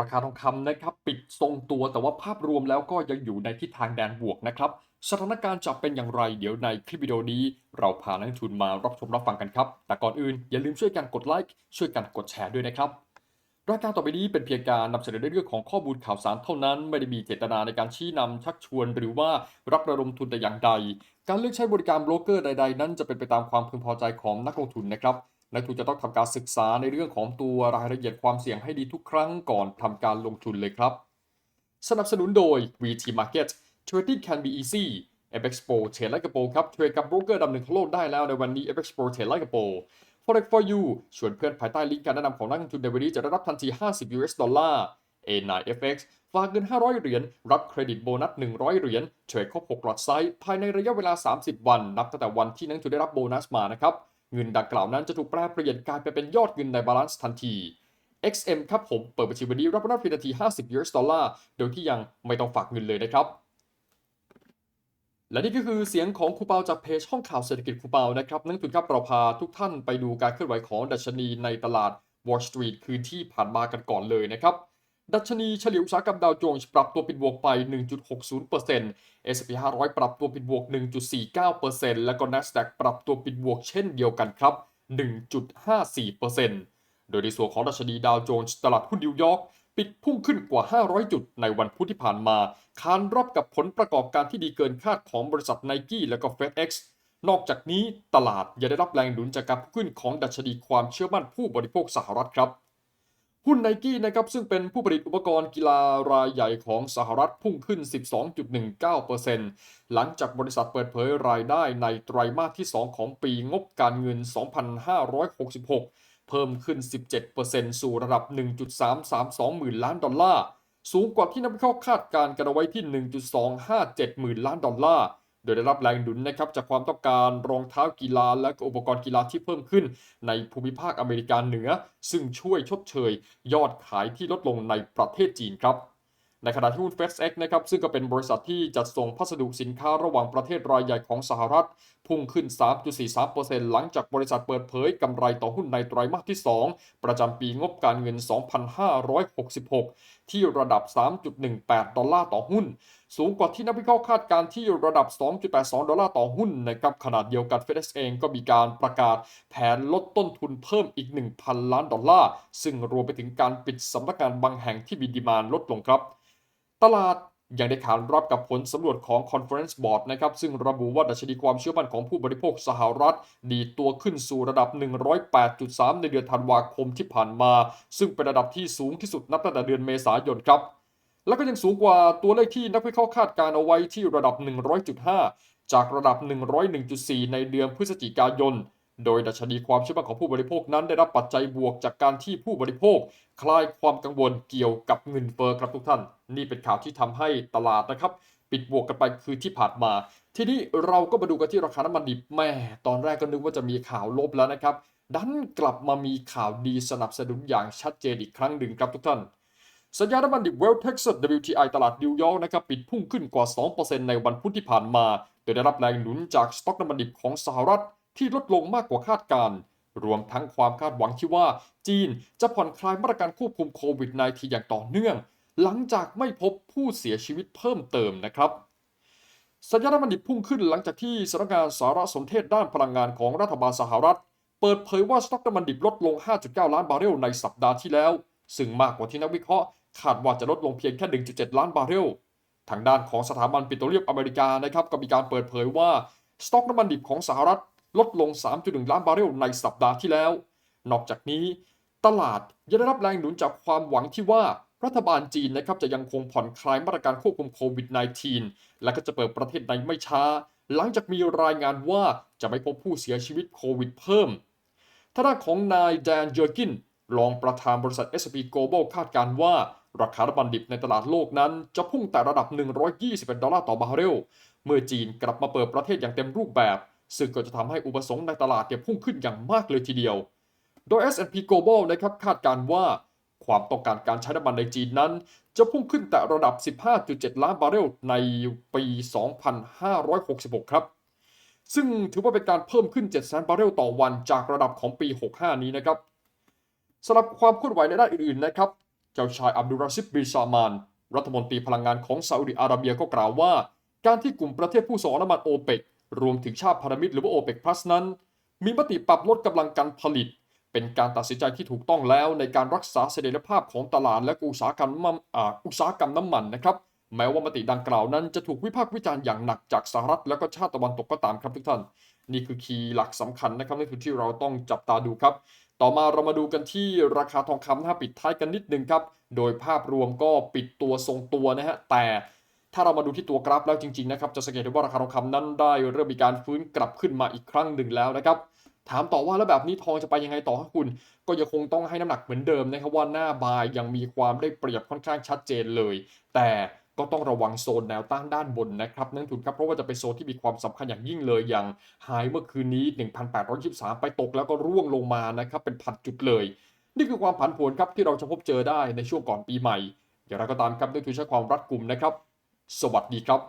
ราคาทองคำนะครับปิดทรงตัวแต่ว่าภาพรวมแล้วก็ยังอยู่ในทิศทางแดนบวกนะครับสถานการณ์จะเป็นอย่างไรเดี๋ยวในคลิปวิดีโอนี้ เราพานักลงทุนมารับชมรับฟังกันครับ แต่ก่อนอื่นอย่าลืมช่วยกันกดไลค์ช่วยกันกดแชร์ด้วยนะครับรายการต่อไปนี้เป็นเพียงการนำเสนอในเรื่องของข้อมูลข่าวสารเท่านั้น ไม่ได้มีเจตนาในการชี้นำชักชวน หรือว่ารับระดมทุนแต่อย่างใด การเลือกใช้บริการโบรกเกอร์ใด ๆ นั้นจะเป็นไปตามความพึงพอใจของนักลงทุนนะครับ นักทุนจะต้องทำการศึกษาในเรื่องของตัวรายละเอียดความเสี่ยงให้ดีทุกครั้งก่อนทำการลงทุนเลยครับ สนับสนุนโดย VT Market Trading can be easy FX Pro เทรดไลกระโปครับเทรดกับโบรกเกอร์ดำหนึ่งของโลกได้แล้วในวันนี้ FX Pro เทรดไลกระโป Forex for you ชวนเพื่อนภายใต้ลิงก์การแนะนำของนักลงทุนในวันนี้จะได้รับทันที 50 US ดอลลาร์ A9FX ฝากเงิน 500 เหรียญ รับเครดิตโบนัส 100 เหรียญ เทรดครบ 6 หลอดไซส์ ภายในระยะเวลา 30 วัน นับตั้งแต่วันที่นักลงทุนได้รับโบนัสมานะครับ เงินดังกล่าวนั้นจะถูกแปลเปลี่ยนกลายไปเป็นยอดเงินในบาลานซ์ทันที XM ครับผมเปิดบัญชีวันนี้รับโบนัสเพียงนาที 50 US ดอลลาร์ โดยที่ยังไม่ต้องฝากเงินเลยนะครับ และนี่ก็คือเสียงของครูเปาจากเพจห้องข่าวเศรษฐกิจครูเปานะครับนักลงทุนครับเราพาทุกท่านไปดูการเคลื่อนไหวของดัชนีในตลาด Wall Street คืนที่ผ่านมากันก่อนเลยนะครับ ดัชนีเฉลี่ยอุตสาหกรรมดาวโจนส์ปรับตัวปิดบวกไป 1.60% S&P 500 ปรับตัวปิดบวก 1.49%แล้วก็ NASDAQ ปรับตัวปิดบวกเช่นเดียวกันครับ 1.54%โดยในส่วนของดัชนีดาวโจนส์ตลาดหุ้นนิวยอร์กปิดพุ่งขึ้นกว่า 500 จุดในวันพุธที่ผ่านมา คานรับกับผลประกอบการที่ดีเกินคาดของบริษัท Nike และก็ FedEx นอกจากนี้ตลาดยังได้รับแรงหนุนจากการพุ่งขึ้นของดัชนีความเชื่อมั่นผู้บริโภคสหรัฐครับ หุ้นไนกี้นะครับซึ่งเป็นผู้ผลิตอุปกรณ์กีฬารายใหญ่ของสหรัฐพุ่งขึ้น 12.19%หลังจากบริษัทเปิดเผยรายได้ในไตรมาสที่ 2 ของปีงบการเงิน 2566 เพิ่มขึ้น 17%สู่ระดับ 1.332 หมื่นล้านดอลลาร์ สูงกว่าที่นักวิเคราะห์คาดการณ์กันเอาไว้ที่ 1.257 หมื่นล้านดอลลาร์ โดยได้รับแรงหนุนนะครับจากความต้องการรองเท้ากีฬาและอุปกรณ์กีฬาที่เพิ่มขึ้นในภูมิภาคอเมริกาเหนือ ซึ่งช่วยชดเชย ยอดขายที่ลดลงในประเทศจีนครับในขณะที่หุ้น FedEx นะครับซึ่งก็เป็นบริษัทที่จัดส่งพัสดุสินค้าระหว่างประเทศรายใหญ่ของสหรัฐ พุ่งขึ้น 3.43%หลังจากบริษัทเปิดเผยกำไรต่อหุ้นในไตรมาสที่ 2 ประจำปีงบการเงิน 2566 ที่ระดับ 3.18 ดอลลาร์ต่อหุ้น สูงกว่าที่นักวิเคราะห์คาดการณ์ที่ระดับ 2.82 ดอลลาร์ต่อหุ้นนะครับขนาดเดียวกัน FedEx เองก็มีการประกาศแผนลดต้นทุนเพิ่มอีก 1,000 ล้านดอลลาร์ ซึ่งรวมไปถึงการปิดสำนักงานบางแห่งที่มีดีมานลดลงครับ ตลาด ยังได้ขานรับกับผลสำรวจของ Conference Board นะครับ ซึ่งระบุว่าดัชนีความเชื่อมั่นของผู้บริโภคสหรัฐ ดีตัวขึ้นสู่ระดับ 108.3 ในเดือนธันวาคมที่ผ่านมา ซึ่งเป็นระดับที่สูงที่สุดนับตั้งแต่เดือนเมษายนครับ และก็ยังสูงกว่าตัวเลขที่นักวิเคราะห์คาดการเอาไว้ที่ระดับ 100.5 จากระดับ 101.4 ในเดือนพฤศจิกายน โดยดัชนีความเชื่อมั่นของผู้บริโภคนั้นได้รับปัจจัยบวกจากการที่ผู้บริโภค คลายความกังวลเกี่ยวกับเงินเฟ้อครับทุกท่าน นี่เป็นข่าวที่ทำให้ตลาดนะครับ ปิดบวกกันไปคือที่ผ่านมา ทีนี้เราก็มาดูกันที่ราคาน้ำมันดิบแม่ตอนแรกก็นึกว่าจะมีข่าวลบแล้วนะครับ ดันกลับมามีข่าวดีสนับสนุนอย่างชัดเจนอีกครั้งหนึ่งครับทุกท่านสัญญาณน้ำมันดิบ West Texas WTI ตลาดนิวยอร์กนะครับปิดพุ่งขึ้นกว่า 2%ในวันพุธที่ผ่านมา โดยได้รับแรงหนุนจากสต็อกน้ำมันดิบของสหรัฐ ที่ลดลงมากกว่าคาดการณ์รวมทั้งความคาดหวังที่ว่าจีนจะผ่อนคลายมาตรการควบคุมโควิด -19 อย่างต่อเนื่อง หลังจากไม่พบผู้เสียชีวิตเพิ่มเติมนะครับสัญญาณน้ำมันดิบพุ่งขึ้นหลังจากที่สำนักงานสารสนเทศด้านพลังงานของรัฐบาลสหรัฐ เปิดเผยว่าสต็อกน้ำมันดิบลดลง 5.9 ล้านบาร์เรลในสัปดาห์ที่แล้ว ซึ่งมากกว่าที่นักวิเคราะห์คาดว่าจะลดลงเพียงแค่ 1.7 ล้านบาร์เรล ทางด้านของสถาบันปิโตรเลียมอเมริกานะครับก็มีการเปิดเผยว่าสต็อกน้ำมันดิบของสหรัฐ ลดลง 3.1 ล้านบาร์เรลในสัปดาห์ที่แล้ว นอกจากนี้ ตลาดยังได้รับแรงหนุนจากความหวังที่ว่ารัฐบาลจีนนะครับจะยังคงผ่อนคลายมาตรการควบคุมโควิด -19 และก็จะเปิดประเทศในไม่ช้า หลังจากมีรายงานว่าจะไม่พบผู้เสียชีวิตโควิดเพิ่มทางด้านของนายแดนเยอร์กินรองประธานบริษัท S&P Global คาดการณ์ว่า ราคาน้ำมันดิบในตลาดโลกนั้นจะพุ่งแต่ระดับ 121 ดอลลาร์ต่อบาร์เรล เมื่อจีนกลับมาเปิดประเทศอย่างเต็มรูปแบบ ซึ่งก็จะทำให้อุปสงค์ในตลาดเนี่ยพุ่งขึ้นอย่างมากเลยทีเดียว โดย S&P Global นะครับคาดการณ์ว่า ความต้องการการใช้น้ำมันในจีนนั้น จะพุ่งขึ้นแต่ระดับ 15.7 ล้านบาร์เรลในปี 2566 ครับ ซึ่งถือว่าเป็นการเพิ่มขึ้น7 0 0 0บาร์เรลต่อวันจากระดับของปี 65 นี้นะครับสำหรับความเคลื่อนไหวในด้านอื่นๆนะครับ เจ้าชายอับดุลราซิดบินซามาน รัฐมนตรีพลังงานของซาอุดิอาระเบียก็กล่าวว่า การที่กลุ่มประเทศผู้ส่งอน้ำมันโอเปก รวมถึงชาติพันธมิตรหรือว่าโอเปกพลัสนั้น มีมติปรับลดกำลังการผลิต เป็นการตัดสินใจที่ถูกต้องแล้วในการรักษาเสถียรภาพของตลาดและอุตสาหกรรมน้ำอ่าอุตสาหกรรมน้ำมันนะครับแม้ว่ามติดังกล่าวนั้นจะถูกวิพากษ์วิจารณ์อย่างหนักจากสหรัฐและก็ชาติตะวันตกก็ตามครับทุกท่าน นี่คือคีย์หลักสำคัญนะครับในคือที่เราต้องจับตาดูครับ ต่อมาเรามาดูกันที่ราคาทองคำนะฮะปิดท้ายกันนิดนึงครับ โดยภาพรวมก็ปิดตัวทรงตัวนะฮะแต่ ถ้าเรามาดูที่ตัวกราฟแล้วจริงๆนะครับจะสังเกตได้ว่าราคาทองคำนั้นได้เริ่มมีการฟื้นกลับขึ้นมาอีกครั้งหนึ่งแล้วนะครับถามต่อว่าแล้วแบบนี้ทองจะไปยังไงต่อครับคุณ ก็ยังคงต้องให้น้ำหนักเหมือนเดิมนะครับว่าหน้าบายยังมีความได้เปรียบค่อนข้างชัดเจนเลย แต่ก็ต้องระวังโซนแนวต้านด้านบนนะครับนั่นทุนครับเพราะว่าจะเป็นโซนที่มีความสำคัญอย่างยิ่งเลยอย่างไฮเมื่อคืนนี้ 1,823 ไปตกแล้วก็ร่วงลงมานะครับเป็นพันจุดเลย นี่คือความผันผวนครับที่เราจะพบเจอได้ในช่วงก่อนปีใหม่อย่างไรก็ตามครับนั่นคือใช้ความรัดกุมนะครับ สวัสดีครับ